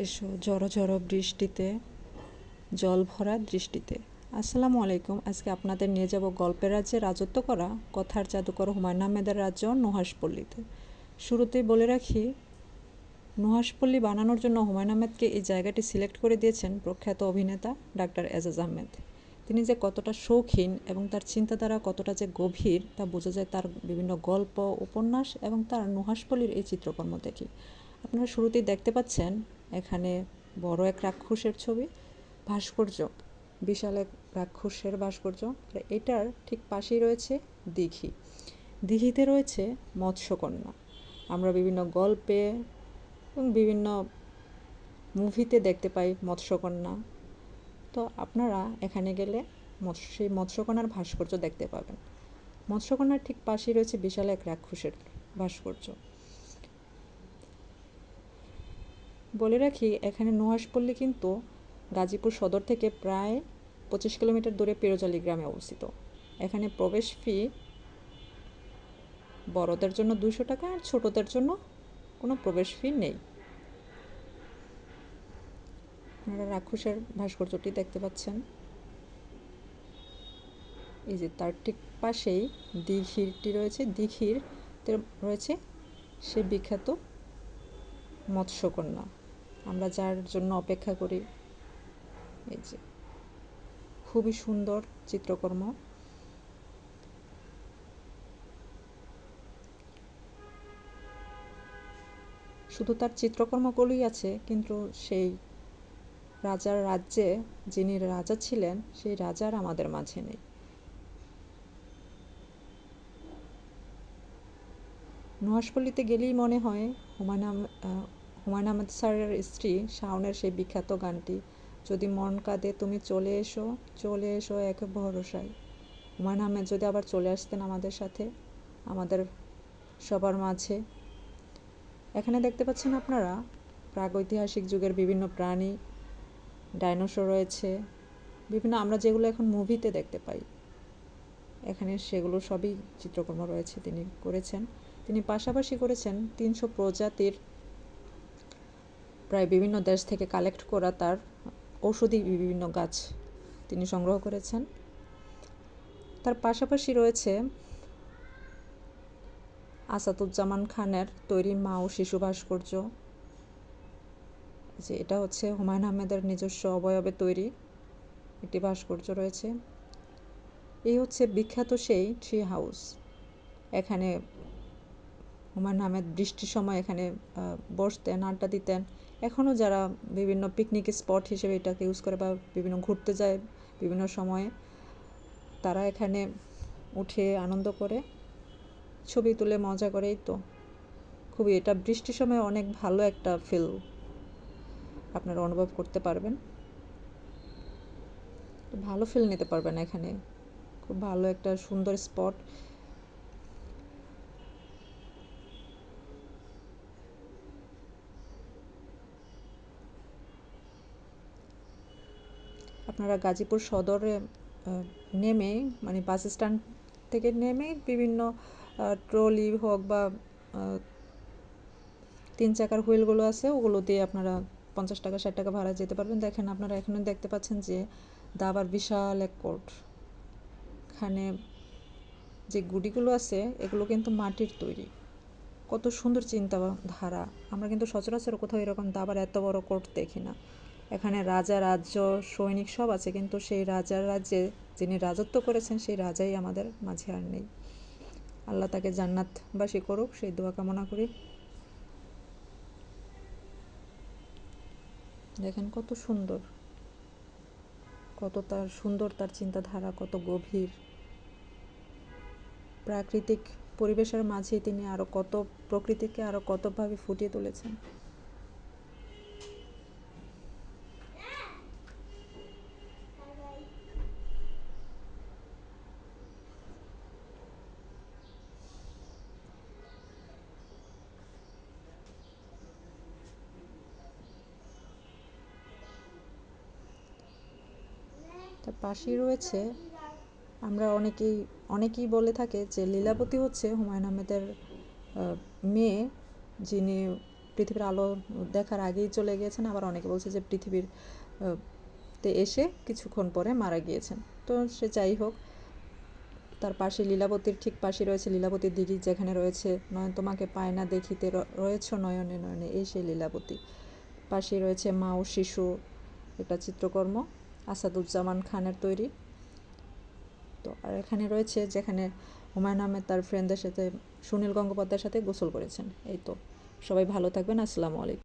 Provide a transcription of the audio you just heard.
এসো ঝড়ো ঝড়ো বৃষ্টিতে, জল ভরা দৃষ্টিতে। আসসালামু আলাইকুম। আজকে আপনাদের নিয়ে যাব গল্পের রাজ্যে রাজত্ব করা, কথার জাদুকর হুমায়ুন আহমেদের রাজ্য নুহাসপল্লীতে শুরুতেই বলে রাখি নুহাসপল্লী বানানোর জন্য হুমায়ুন আহমেদকে এই জায়গাটি সিলেক্ট করে দিয়েছেন প্রখ্যাত অভিনেতা ডাক্তার এজাজ আহমেদ। তিনি যে কতটা শৌখিন এবং তার চিন্তাধারা কতটা যে গভীর, তা বোঝা যায় তার বিভিন্ন গল্প, উপন্যাস এবং তার নুহাসপল্লীর এই চিত্রকর্ম দেখি। আপনারা শুরুতেই দেখতে পাচ্ছেন এখানে বড় এক রাক্ষসের ছবি, ভাস্কর্য, বিশাল এক রাক্ষসের ভাস্কর্য। এটার ঠিক পাশেই রয়েছে দিঘি। দিঘিতে রয়েছে মৎস্যকন্যা। আমরা বিভিন্ন গল্পে এবং বিভিন্ন মুভিতে দেখতে পাই মৎস্যকন্যা। তো আপনারা এখানে গেলে মৎস্য, সেই মৎস্যকন্যার ভাস্কর্য দেখতে পাবেন। মৎস্যকন্যার ঠিক পাশেই রয়েছে বিশাল এক রাক্ষসের ভাস্কর্য। বলে রাখি, এখানে নুহাসপল্লী কিন্তু গাজীপুর সদর থেকে প্রায় পঁচিশ কিলোমিটার দূরে পেরোজালি গ্রামে অবস্থিত। এখানে প্রবেশ ফি বড়দের জন্য দুশো টাকা আর ছোটদের জন্য কোনো প্রবেশ ফি নেই। আপনারা রাক্ষসের ভাস্কর্যটি দেখতে পাচ্ছেন। এই যে তার ঠিক পাশেই দিঘিরটি রয়েছে দিঘির রয়েছে সে বিখ্যাত মৎস্যকন্যা। আমরা যার জন্য অপেক্ষা করি। এই যে, খুবই সুন্দর চিত্রকর্ম। শুধু তার চিত্রকর্মগুলোই আছে, কিন্তু সেই রাজার রাজ্যে যিনি রাজা ছিলেন, সেই রাজার আমাদের মাঝে নেই। নুহাসপল্লীতে গেলেই মনে হয়, হুমায়ুন হুমায়ুন আহমেদ স্যারের স্ত্রী শাওনের সেই বিখ্যাত গানটি, যদি মন কাঁদে তুমি চলে এসো চলে এসো এক ভরসায়। হুমায়ুন আহমেদ যদি আবার চলে আসতেন আমাদের সাথে, আমাদের সবার মাঝে। এখানে দেখতে পাচ্ছেন আপনারা, প্রাগৈতিহাসিক যুগের বিভিন্ন প্রাণী, ডাইনোসর রয়েছে, বিভিন্ন আমরা যেগুলো এখন মুভিতে দেখতে পাই। এখানে সেগুলো সবই চিত্রকর্ম রয়েছে তিনি করেছেন। তিনি পাশাপাশি করেছেন তিনশো প্রজাতির প্রায় বিভিন্ন দেশ থেকে কালেক্ট করা তার ঔষধি বিভিন্ন গাছ তিনি সংগ্রহ করেছেন। তার পাশাপাশি রয়েছে আসাদুজ্জামান খানের তৈরি মা ও শিশু ভাস্কর্য। যে এটা হচ্ছে হুমায়ুন আহমেদের নিজস্ব অবয়বে তৈরি একটি ভাস্কর্য রয়েছে। এই হচ্ছে বিখ্যাত সেই ট্রি হাউস এখানে হুমায়ুন আহমেদ বৃষ্টির সময় এখানে বসতেন, আড্ডা দিতেন। এখনও যারা বিভিন্ন পিকনিক স্পট হিসেবে এটাকে ইউজ করে বা বিভিন্ন ঘুরতে যায় বিভিন্ন সময়ে, তারা এখানে উঠে আনন্দ করে, ছবি তুলে মজা করেই তো। খুবই এটা বৃষ্টির সময় অনেক ভালো একটা ফিল আপনারা অনুভব করতে পারবেন। ভালো ফিল নিতে পারবেন এখানে। খুব ভালো একটা সুন্দর স্পট আপনারা গাজীপুর সদরে নেমে মানে বাস স্ট্যান্ড থেকে নেমে বিভিন্ন ট্রলি হোক বা তিন চাকার হুইলগুলো আছে, ওগুলো দিয়ে আপনারা পঞ্চাশ টাকা, ষাট টাকা ভাড়া যেতে পারবেন। দেখেন, আপনারা এখানে দেখতে পাচ্ছেন যে দাবার বিশাল এক কোর্ট এখানে যে গুডিগুলো আছে, এগুলো কিন্তু মাটির তৈরি। কত সুন্দর চিন্তা ধারা আমরা কিন্তু সচরাচর কোথাও এরকম দাবার এত বড় কোর্ট দেখি না। এখানে রাজা, রাজ্য, সৈনিক সব আছে, কিন্তু সেই রাজার রাজ্যে যিনি রাজত্ব করেছেন, সেই রাজাই আমাদের মাঝে আর নেই। আল্লাহ তাকে জান্নাতবাসী করুক, সেই দোয়া কামনা করি। দেখেন কত সুন্দর, কত তার সুন্দর তার চিন্তাধারা, কত গভীর। প্রাকৃতিক পরিবেশের মাঝে তিনি আরও কত, প্রকৃতিকে আরও কতভাবে ফুটিয়ে তুলেছেন। তার পাশেই রয়েছে। আমরা অনেকেই অনেকেই বলে থাকে যে লীলাবতী হচ্ছে হুমায়ুন আহমেদের মেয়ে, যিনি পৃথিবীর আলো দেখার আগেই চলে গিয়েছেন। আবার অনেকে বলছে যে পৃথিবীর তে এসে কিছুক্ষণ পরে মারা গিয়েছেন। তো সে যাই হোক, তার পাশে লীলাবতীর ঠিক পাশে রয়েছে লীলাবতীর দিঘি, যেখানে রয়েছে নয়ন। তোমাকে পায় না দেখিতে রয়েছ নয়নে নয়নে, এই সেই লীলাবতী। পাশে রয়েছে মা ও শিশু একটা চিত্রকর্ম। আসাদুজ্জামান খানের তৈরি। তো আর এখানে রয়েছে যেখানে হুমায়ুন আহমেদ তার ফ্রেন্ডদের সাথে, সুনীল গঙ্গোপাধ্যায়ের সাথে গোসল করেছেন। এই তো, সবাই ভালো থাকবেন, আসসালামু আলাইকুম।